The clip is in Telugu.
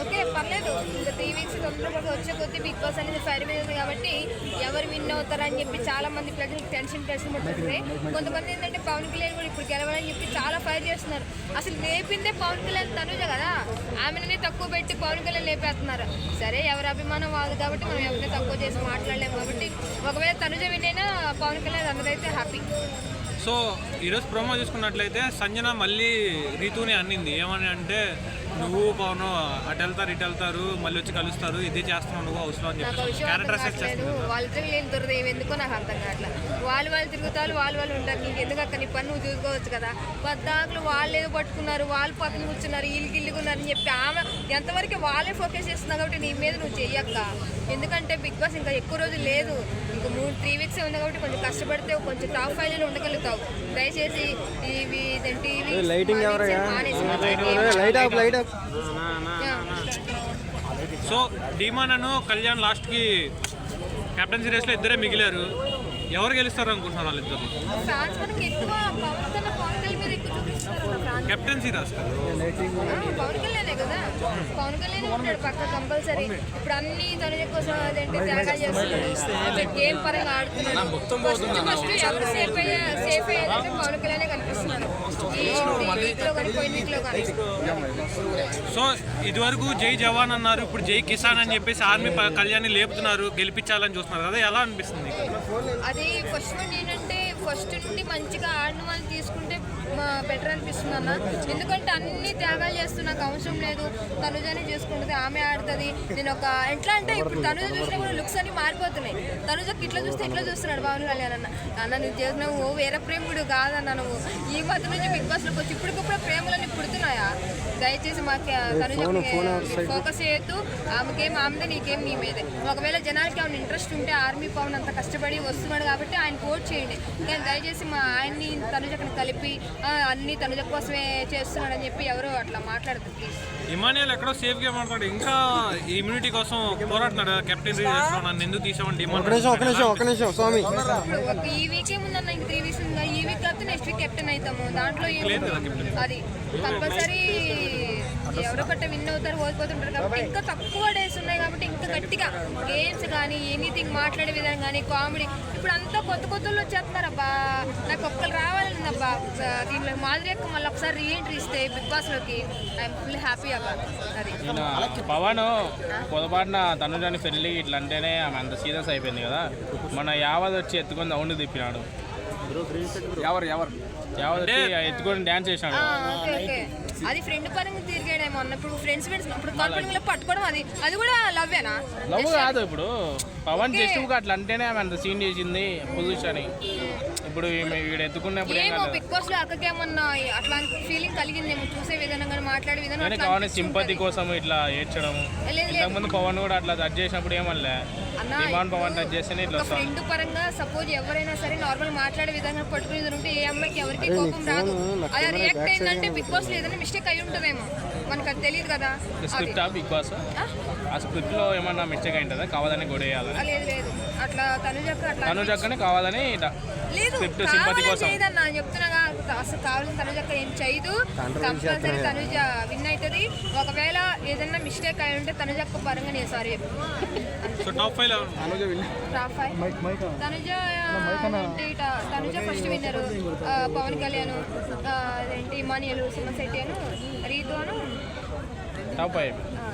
ఓకే పర్లేదు. ఇంకా త్రీ వీక్స్ తొందరగా వచ్చే కొద్దీ బిగ్ బాస్ అనేది ఫైర్ మీద ఉంది కాబట్టి ఎవరు విన్ అవుతారని చెప్పి చాలా మంది ప్రజలకు టెన్షన్ టెన్షన్ పడుతుంది కొంతమంది ఏంటంటే పవన్ కళ్యాణ్ కూడా ఇప్పుడు గెలవాలని చెప్పి చాలా ఫైర్ చేస్తున్నారు. అసలు లేపిందే పవన్ కళ్యాణ్ తనుజ కదా. ఆమెనే తక్కువ పెట్టి పవన్ కళ్యాణ్ లేపేస్తున్నారు. సరే ఎవరి అభిమానం వాళ్ళు కాబట్టి మనం ఎవరిని తక్కువ చేసి మాట్లాడలేము కాబట్టి ఒకవేళ తనుజ విన్నైనా పవన్ కళ్యాణ్ అందరైతే హ్యాపీ సో ఈరోజు ప్రోమో చూసుకున్నట్లయితే సంజన మళ్ళీ రీతుని అన్నింది. ఏమని అంటే నువ్వు పవన్ అటు వెళ్తారు ఇటు వెళ్తారు మళ్ళీ వచ్చి కలుస్తారు ఇది చేస్తున్నావు నువ్వు అవసరం అని చెప్పి క్యారెక్టర్ లేని ఎందుకో నాకు అర్థం కావట్లేదు. వాళ్ళు వాళ్ళు తిరుగుతారు వాళ్ళు వాళ్ళు ఉంటారు. నీకు ఎందుకు అక్క నీ పని నువ్వు చూసుకోవచ్చు కదా. పద్దాకులు వాళ్ళు ఏదో పట్టుకున్నారు వాళ్ళు పక్కన కూర్చున్నారు వీళ్ళు గిల్లుకున్నారు అని చెప్పి ఆమె ఎంతవరకు వాళ్ళే ఫోకస్ చేస్తున్నారు కాబట్టి నీ మీద నువ్వు చెయ్యక్క ఎందుకంటే బిగ్ బాస్ ఇంకా ఎక్కువ రోజులు లేదు. ఇంకా మూడు త్రీ వీక్స్ ఉంది కాబట్టి కొంచెం కష్టపడితే కొంచెం టాప్ ఫైవ్లో ఉండగలుగుతావు. దయచేసి టీవీ టీవీ లైటింగ్ ఎవరయ్యా? Light off light off so demon Anu Kalyan లాస్ట్కి కెప్టెన్ సిరీస్లో ఇద్దరే మిగిలారు. ఎవరు గెలుస్తారు అనుకుంటున్నారు వాళ్ళిద్దరు? కెప్టెన్సీ రాస్తారు. పవన్ కళ్యాణే కదా పవన్ కళ్యాణ్ ఉంటాడు పక్క కంపల్సరీ. ఇప్పుడు అన్ని తనుజ కోసం అదేంటి త్యాగాలు చేస్తున్నాడు. గేమ్ పరంగా ఆడుతున్నాడు? ఫస్ట్ ఫస్ట్ ఎవరు సేఫ్ అయ్యే సేఫ్ అయ్యేదంటే పవన్ కళ్యాణే కనిపిస్తున్నాడు. ఈ వీక్లో కానీ పోయిన వీక్లో కానీ. సో ఇదివరకు జై జవాన్ అన్నారు ఇప్పుడు జై కిసాన్ అని చెప్పేసి ఆర్మీ కళ్యాణ్ని లేపుతున్నారు గెలిపించాలని చూస్తున్నారు కదా ఎలా అనిపిస్తుంది? అది ఫస్ట్ వన్ ఏంటంటే ఫస్ట్ నుండి మంచిగా ఆడిన వాళ్ళు తీసుకుంటే బెటర్ అనిపిస్తుంది అన్న. ఎందుకంటే అన్ని త్యాగాలు చేస్తూ నాకు అవసరం లేదు. తనుజానే చేసుకుంటుంది ఆమె ఆడుతుంది. నేను ఒక ఎట్లా అంటే ఇప్పుడు తనుజ చూసినప్పుడు లుక్స్ అన్ని మారిపోతున్నాయి. తనుజకి ఇట్లా చూస్తే ఇట్లా చూస్తున్నాడు పవన్ కళ్యాణ్ అన్న. అన్న నువ్వు చేసినావు ఓ వేరే ప్రేముడు కాదన్న నువ్వు. ఈ మధ్య నుంచి బిగ్ బాస్లోకి వచ్చి ఇప్పటికప్పుడు ప్రేమలన్నీ పుడుతున్నాయా? దయచేసి మాకు తనుజ ఫోకస్ చేయొద్దు. ఆమెకేం ఆమెదే నీకేం నీ మీదే. ఒకవేళ జనాలకి ఏమైనా ఇంట్రెస్ట్ ఉంటే ఆర్మీ పవన్ అంత కష్టపడి వస్తున్నాడు కాబట్టి ఆయన ఓట్ చేయండి. కానీ దయచేసి మా ఆయన్ని తనుజకని కలిపి ఆ, అన్ని తనుజ కోసమే చేస్తున్నాడని చెప్పి ఎవరు అట్లా మాట్లాడదు ప్లీజ్ ఇమానియల్ ఎక్కడో సేఫ్గా మాట్లాడు. ఇంకా ఇమ్యూనిటీ కోసం పోరాడుతున్నాడు కెప్టెన్ నన్ను ఎందుకు తీసామని ఒక నిమిషం ఒక నిమిషం ఒక నిమిషం స్వామి. ఈ వీక్ ఏముందన్న ఇంక త్రీ వీక్స్ ఉంది? ఈ వీక్ కాకపోతే నెక్స్ట్ వీక్ కెప్టెన్ అవుతాము. దాంట్లో captain. అది. కంపల్సరీ ఎవరో ఒకటి విన్ అవుతారు ఓడిపోతుంటారు కాబట్టి ఇంకా తక్కువ డేస్ ఉన్నాయి కాబట్టి ఇంకా గట్టిగా గేమ్స్ కానీ ఎనీథింగ్ మాట్లాడే విధానం కానీ కామెడీ ఇప్పుడు అంతా కొత్త కొత్త వాళ్ళు వచ్చేస్తున్నారు అబ్బా. నాకు ఒక్కరు రావాలని అబ్బా. దీనిలో మాదిరి యొక్క మళ్ళీ ఒకసారి రీఎంట్రీ ఇస్తే బిగ్ బాస్లోకి ఐఎమ్ ఫుల్ హ్యాపీ అబ్బా. అది. పవన్ పొరపాటున తనుజాని పెళ్ళి ఇట్లా అంటేనే ఆమె అంత సీరియస్ అయిపోయింది కదా. మన యావద్ వచ్చి ఎత్తుకొని అవును తిప్పినాడు. ఎవరు? ఎవరు వచ్చి ఎత్తుకొని డ్యాన్స్ చేసినాడు ఓకే. అది ఫ్రెండ్ పరంగా తిరిగాడేమో అన్న ఇప్పుడు ఫ్రెండ్స్ ఫ్రెండ్స్ ఇప్పుడు కాన్ఫిడెంట్లో పట్టుకోవడం అది. అది కూడా లవ్వేనా? లవ్ కాదు ఇప్పుడు. పవన్ జస్ట్ అట్లా అంటేనే ఆమె అంత సీన్ చేసింది పొజిషన్ ఇప్పుడు వీడు ఎత్తుకున్నప్పుడు ఏమో బిగ్ బాస్లో అక్కకేమన్నా అట్లాంటి ఫీలింగ్ కలిగిందేమో చూసే విధానం కానీ మాట్లాడే విధానం కావాలి. సింపతి కోసం ఇట్లా ఏడ్చడం. ఇంతకుముందు పవన్ కూడా అట్లా టచ్ చేసినప్పుడు ఏమనలే అన్న, డిమాండ్ పవన్ టచ్ చేస్తేనే ఇట్లా ఫ్రెండ్ పరంగా సపోజ్ ఎవరైనా సరే నార్మల్ మాట్లాడే విధంగా పట్టుకుని ఉంటే ఏ అమ్మాయికి ఎవరికి కోపం రాదు. అలా రియాక్ట్ అయిందంటే బిగ్ బాస్లో ఏదైనా మిస్టేక్ అయి ఉంటుందేమో. మనకు అది తెలియదు కదా. స్క్రిప్ట్ బిగ్ బాస్ ఆ? స్క్రిప్ట్లో ఏమన్నా మిస్టేక్ అయింటుందా కావాలని గొడవేయాలని ఆ, లేదు లేదు. అట్లా తనుజక్క అట్లా కావాలని లేదు స్క్రిప్ట్ సింపతి కావాలని కోసం. చేయదన్నా. చెప్తున్నాగా అసలు కావాలని తనుజక్క ఏం చేయదు. కంపల్సరీ తనుజ విన్ అవుతుంది ఒకవేళ ఏదైనా మిస్టేక్ అయి ఉంటే తనుజక్క పరంగా నేను sorry so top five top five Tanuja Tanuja first winner Pavan Kalyan అదేంటి ఇమానియల్ సుమశెట్టి అను రీతు అను. టాప్ ఆ,